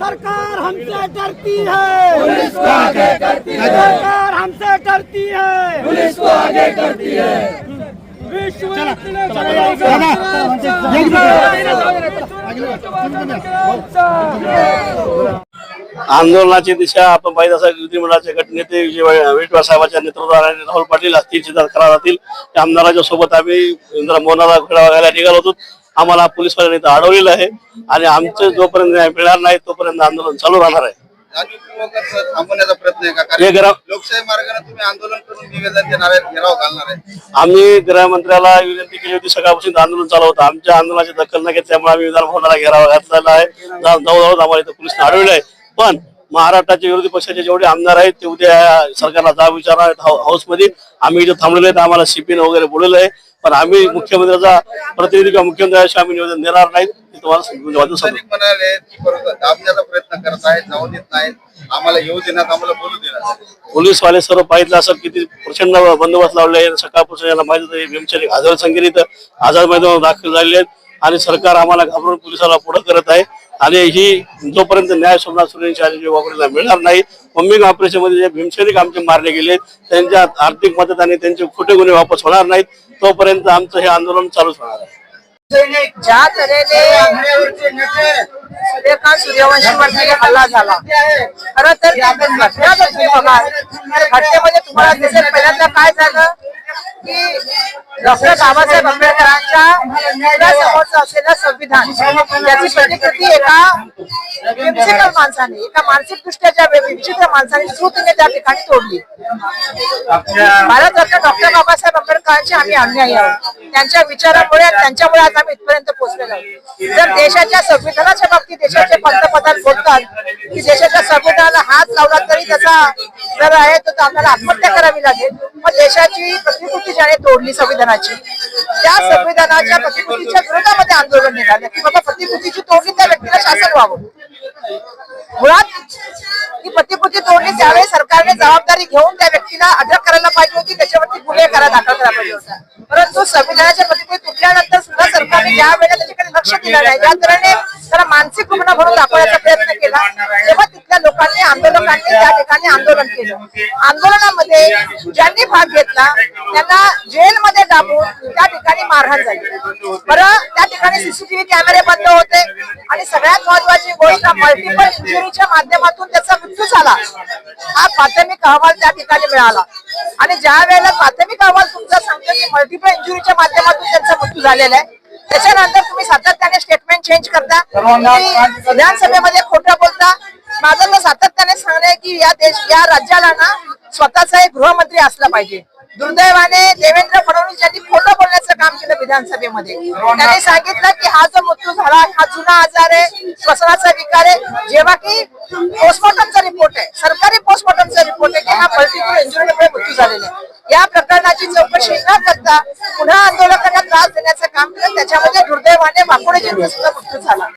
सरकार हमसे डरती है। आगे करती है सरकार हमसे डरती है पुलिस को आगे करती है विश्व आंदोलनाची दिशा आपण पाहिजे असं विधिमंडळाचे गटनेते विजय नेतृत्वाने राहुल पाटील असतील सिद्धार्थ करार जातील त्या आमदाराच्या सोबत आम्ही इंदिरा मोहनाला घोडा बघायला निघालो होतो आम्हाला पोलीसवाल्यांनी इथं अडवलेलं आहे आणि आमचं जोपर्यंत न्याय मिळणार नाही तोपर्यंत आंदोलन चालू राहणार आहे थांबवण्याचा प्रयत्न आहे का? हे कारण ग्राम लोकशाही मार्गाने तुम्ही आंदोलन करून निवेदन देणार आहेत घेराव घालणार आहे आम्ही गृहमंत्र्याला विनंती केली होती सकाळपासून आंदोलन चालू होतं. आमच्या आंदोलनाची दखल न घेतल्यामुळे आम्ही विधान भवनाला घेरावा घातलेला आहे. जाऊ जाऊ जाऊ आम्हाला इथं पोलिसांनी अडवलं आहे. पण महाराष्ट्राचे विरोधी पक्षाचे जेवढे आमदार आहेत ते उद्या सरकारला जाब विचारणार आहेत हाऊ- हाऊसमध्ये. आम्ही इथे थांबलेले आहेत आम्हाला सीपीने वगैरे बोलवलं आहे. पण आम्ही मुख्यमंत्र्याचा प्रतिनिधी किंवा मुख्यमंत्र्याशी आम्ही निवेदन देणार नाहीत. तुम्हाला म्हणजे वाचून सांगतो. सैनिक म्हणाले की बरोबर दाबण्याचा प्रयत्न करत आहेत जाऊ देत नाहीत. आम्हाला येऊ देण्यात आम्हाला बोलू देण्यात पोलीसवाले सर्व पाहिजे असं किती प्रचंड बंदोबस्त लावले सकाळपासून याला माहिती होतं भीमचरी हजार संख्येने इथं आझाद मैदानावर दाखल झालेले आहेत आणि सरकार आम्हाला घाबरून पोलिसाला पुढे करत आहे. आणि ही जोपर्यंत न्याय सोमनाथ सुरेश वाकडीला मिळणार नाही मम्मी ऑपरेशनमध्ये जे भीमसैनिक आमचे मारले गेले त्यांच्या आर्थिक मदत आणि त्यांचे खोटे गुन्हे वापस होणार नाहीत तोपर्यंत आमचं हे आंदोलन चालूच होणार आहे. ज्या तऱ्हेने सूर्यकांत सूर्यवंशीवरती हल्ला झाला. खरं तर घटना तर घटनेमध्ये तुम्हाला दिसेल. पहिल्यांदा काय झालं? की डॉक्टर बाबासाहेब आंबेडकरांच्या समोरचं असलेलं संविधान त्याची प्रतिकृती एका विचित्र माणसाने एका मानसिक दृष्ट्या ज्या विचित्र माणसाने श्रुतीने त्या ठिकाणी तोडली. भारत रत्न डॉक्टर बाबासाहेब आंबेडकरांचे आम्ही अनुयायी आहोत. त्यांच्या विचारामुळे त्यांच्यामुळे आज आम्ही इथपर्यंत पोहोचलेलो आहोत. जर देशाच्या संविधानाच्या बाबतीत देशाचे पंतप्रधान बोलतात की देशाच्या संविधानाला हात लावला तरी त्याचा जर आहे तर तो आपल्याला आत्महत्या करावी लागेल. मग देशाची प्रतिकृती ज्याने तोडली संविधानाची त्या संविधानाच्या प्रतिकृतीच्या विरोधामध्ये आंदोलन निघालं. की बाबा प्रतिकृतीची तोडली त्या व्यक्तीला शासन व्हावं. मुळात ही प्रतिकृती तोडली त्यावेळी सरकारने जबाबदारी घेऊन त्या व्यक्तीला अटक करायला पाहिजे होती. त्याच्यावरती गुन्हे करा दाखल करायला पाहिजे होता. परंतु संविधानाच्या प्रतिकृती तुटल्यानंतर सुद्धा सरकारने ज्या वेळेला त्याच्याकडे लक्ष दिलं नाही. ज्या त्याला मानसिक रुग्ण म्हणून दाखवण्याचा प्रयत्न केला. तेव्हा तिथल्या लोकांनी आंदोलकांनी त्या ठिकाणी आंदोलन केलं. आंदोलनामध्ये ज्यांनी भाग घेतला त्यांना जेलमध्ये दाबून त्या ठिकाणी मारहाण झाली. बरं त्या ठिकाणी सीसीटीव्ही कॅमेरे बंद होते आणि सगळ्यात महत्वाची गोष्ट मल्टिपल इंजुरीच्या माध्यमातून त्याचा मृत्यू झाला. हा प्राथमिक अहवाल त्या ठिकाणी मिळाला. आणि ज्या वेळेला प्राथमिक अहवाल तुमचा सांगतो की मल्टिपल इंजुरीच्या माध्यमातून त्यांचा मृत्यू झालेला आहे त्याच्यानंतर तुम्ही सातत्याने स्टेटमेंट चेंज करता. विधानसभेमध्ये खोटं बोलता. माझं तर सातत्याने सांगणं आहे की या देश या राज्याला ना स्वतःचा एक गृहमंत्री असला पाहिजे. दुर्दैवाने देवेंद्र फडणवीस यांनी खोटं बोलण्याचं काम केलं विधानसभेमध्ये. त्यांनी सांगितलं की हा जो मृत्यू झाला हा जुना आजार आहे श्वसनाचा विकार आहे. जेव्हा की पोस्टमॉर्टमचा रिपोर्ट आहे. सरकारी पोस्टमॉर्टमचा रिपोर्ट आहे की हा मल्टिपल इंजुरीमुळे मृत्यू झालेला आहे. या आंदोलनाची चौकशी न करता पुन्हा आंदोलकांना त्रास देण्याचं काम केलं. त्याच्यामध्ये दुर्दैवाने वाकुळे सुद्धा मृत्यू झाला.